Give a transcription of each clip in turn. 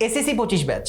SSC পঁচিশ batch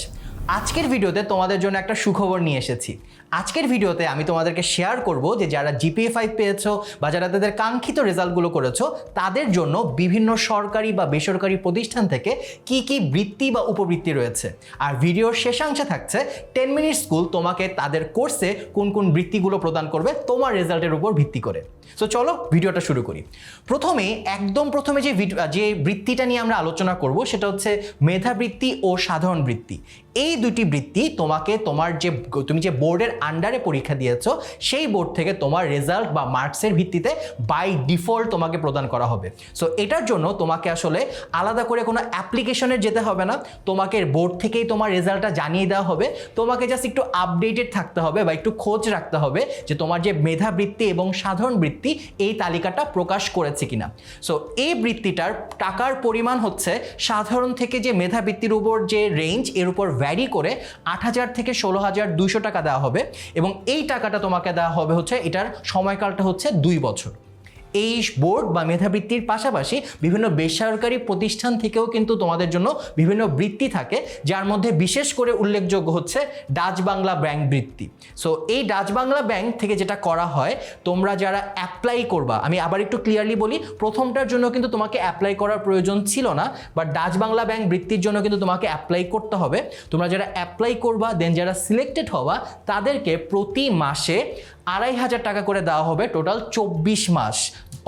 আজকের ভিডিওতে তোমাদের জন্য একটা সুখবর নিয়ে এসেছি। আজকের ভিডিওতে আমি তোমাদেরকে শেয়ার করব যে যারা জিপিএ ফাইভ পেয়েছ বা যারা তাদের কাঙ্ক্ষিত রেজাল্টগুলো করেছ, তাদের জন্য বিভিন্ন সরকারি বা বেসরকারি প্রতিষ্ঠান থেকে কি কি বৃত্তি বা উপবৃত্তি রয়েছে। আর ভিডিওর শেষাংশে থাকছে টেন মিনিট স্কুল তোমাকে তাদের কোর্সে কোন কোন বৃত্তিগুলো প্রদান করবে, তোমার রেজাল্টের উপর ভিত্তি করে। সো চলো ভিডিওটা শুরু করি। প্রথমে, একদম প্রথমে যে যে বৃত্তিটা নিয়ে আমরা আলোচনা করব, সেটা হচ্ছে মেধাবৃত্তি ও সাধারণ বৃত্তি। এই দুটি বৃত্তি তোমাকে তোমার যে তুমি যে বোর্ডের আন্ডারে পরীক্ষা দিয়েছ, সেই বোর্ড থেকে তোমার রেজাল্ট বা মার্কসের ভিত্তিতে বাই ডিফল্ট তোমাকে প্রদান করা হবে। সো এটার জন্য তোমাকে আসলে আলাদা করে কোনো অ্যাপ্লিকেশনে যেতে হবে না। তোমাকে বোর্ড থেকেই তোমার রেজাল্টটা জানিয়ে দেওয়া হবে। তোমাকে জাস্ট একটু আপডেটেড থাকতে হবে বা একটু খোঁজ রাখতে হবে যে তোমার যে মেধাবৃত্তি এবং সাধারণ বৃত্তি, এই তালিকাটা প্রকাশ করেছে কিনা। সো এই বৃত্তিটার টাকার পরিমাণ হচ্ছে সাধারণ থেকে যে মেধাবৃত্তির উপর যে রেঞ্জ এর উপর ভ্যারি করে আট হাজার থেকে ষোলো হাজার দুইশো টাকা দেওয়া হবে এবং এই টাকাটা তোমাকে দেওয়া হবে হচ্ছে এটার সময়কালটা হচ্ছে দুই বছর। এই বোর্ড বা মেধাবৃত্তির পাশাপাশি বিভিন্ন বেসরকারি প্রতিষ্ঠান থেকেও কিন্তু তোমাদের জন্য বিভিন্ন বৃত্তি থাকে, যার মধ্যে বিশেষ করে উল্লেখযোগ্য হচ্ছে ডাচ বাংলা ব্যাংক বৃত্তি। সো এই ডাচ বাংলা ব্যাংক থেকে যেটা করা হয়, তোমরা যারা অ্যাপ্লাই করবা, আমি আবার একটু ক্লিয়ারলি বলি, প্রথমটার জন্য কিন্তু তোমাকে অ্যাপ্লাই করার প্রয়োজন ছিল না বাট ডাচ বাংলা ব্যাংক বৃত্তির জন্য কিন্তু তোমাকে অ্যাপ্লাই করতে হবে। তোমরা যারা অ্যাপ্লাই করবা দেন যারা সিলেক্টেড হওয়া তাদেরকে প্রতি মাসে আড়াই হাজার টাকা করে দেওয়া হবে টোটাল চব্বিশ মাস।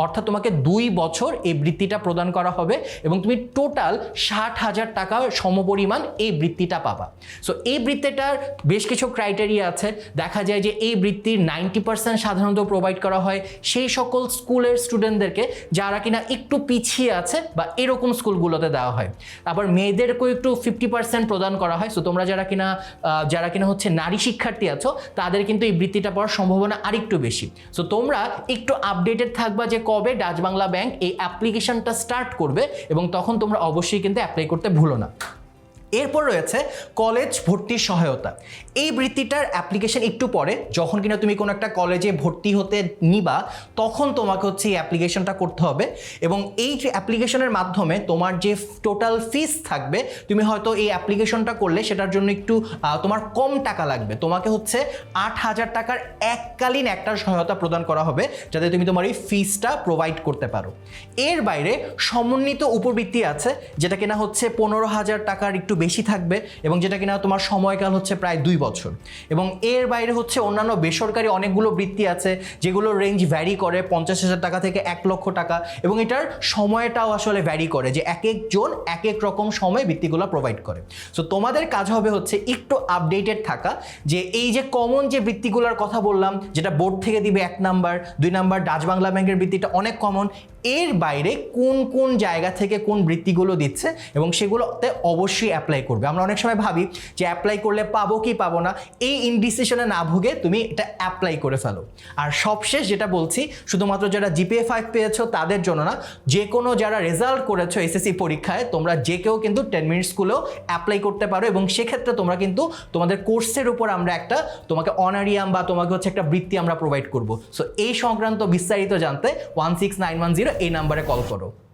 অর্থাৎ তোমাকে দুই বছর এই বৃত্তিটা প্রদান করা হবে এবং তুমি টোটাল ষাট হাজার টাকা সমপরিমাণ এই বৃত্তিটা পাবা। সো এই বৃত্তিটার বেশ কিছু ক্রাইটেরিয়া আছে। দেখা যায় যে এই বৃত্তির নাইনটি পার্সেন্ট সাধারণত প্রোভাইড করা হয় সেই সকল স্কুলের স্টুডেন্টদেরকে যারা কিনা একটু পিছিয়ে আছে বা এরকম স্কুলগুলোতে দেওয়া হয়। আবার মেয়েদেরকেও একটু ফিফটি পার্সেন্ট প্রদান করা হয়। সো তোমরা যারা কিনা যারা কিনা হচ্ছে নারী শিক্ষার্থী আছো, তাদের কিন্তু এই বৃত্তিটা পাওয়ার সম্ভাবনা আরেকটু বেশি। সো তোমরা একটু আপডেটেড থাকবা যে কবে ডাচ বাংলা ব্যাংক এই অ্যাপ্লিকেশনটা স্টার্ট করবে এবং তখন তোমরা অবশ্যই কিন্তু অ্যাপ্লাই করতে ভুলো না। এরপর রয়েছে কলেজ ভর্তির সহায়তা। এই বৃত্তিটার অ্যাপ্লিকেশন একটু পরে, যখন কিনা তুমি কোনো একটা কলেজে ভর্তি হতে নিবা, তখন তোমাকে হচ্ছে এই অ্যাপ্লিকেশনটা করতে হবে এবং এই অ্যাপ্লিকেশনের মাধ্যমে তোমার যে টোটাল ফিস থাকবে, তুমি হয়তো এই অ্যাপ্লিকেশনটা করলে সেটার জন্য একটু তোমার কম টাকা লাগবে। তোমাকে হচ্ছে আট হাজার টাকার এককালীন একটা সহায়তা প্রদান করা হবে, যাতে তুমি তোমার এই ফিসটা প্রোভাইড করতে পারো। এর বাইরে সমন্বিত উপবৃত্তি আছে, যেটা কিনা হচ্ছে পনেরো হাজার টাকার একটু বেশি থাকবে এবং যেটা কিনা তোমার সময়কাল হচ্ছে প্রায় দুই বছর। এবং এর বাইরে হচ্ছে অন্যান্য বেসরকারি অনেকগুলো বৃত্তি আছে, যেগুলোর রেঞ্জ ভ্যারি করে পঞ্চাশ হাজার টাকা থেকে এক লক্ষ টাকা এবং এটার সময়টাও আসলে ভ্যারি করে যে এক একজন এক এক রকম সময় বৃত্তিগুলো প্রোভাইড করে। সো তোমাদের কাজ হবে হচ্ছে একটু আপডেটেড থাকা যে এই যে কমন যে বৃত্তিগুলোর কথা বললাম, যেটা বোর্ড থেকে দিবে এক নাম্বার দুই নাম্বার ডাচ বাংলা ব্যাংকের বৃত্তিটা অনেক কমন এর বাইরে কোন কোন জায়গা থেকে কোন বৃত্তিগুলো দিচ্ছে এবং সেগুলোতে অবশ্যই অ্যাপ্লাই করবে। আমরা অনেক সময় ভাবি যে অ্যাপ্লাই করলে পাবো কি পাবো না, এই ইনডিসিশনে না ভুগে তুমি এটা অ্যাপ্লাই করে ফেলো। আর সবশেষ যেটা বলছি, শুধুমাত্র যারা জিপিএ ফাইভ পেয়েছ তাদের জন্য না যে কোনো যারা রেজাল্ট করেছ এসএসসি পরীক্ষায়, তোমরা যে কেউ কিন্তু টেন মিনিট স্কুলেও অ্যাপ্লাই করতে পারো এবং সেক্ষেত্রে তোমরা কিন্তু তোমাদের কোর্সের উপর আমরা একটা তোমাকে অনারিয়াম বা তোমাকে হচ্ছে একটা বৃত্তি আমরা প্রোভাইড করব। সো এই সংক্রান্ত বিস্তারিত জানতে one six nine one zero এই নাম্বারে কল করো।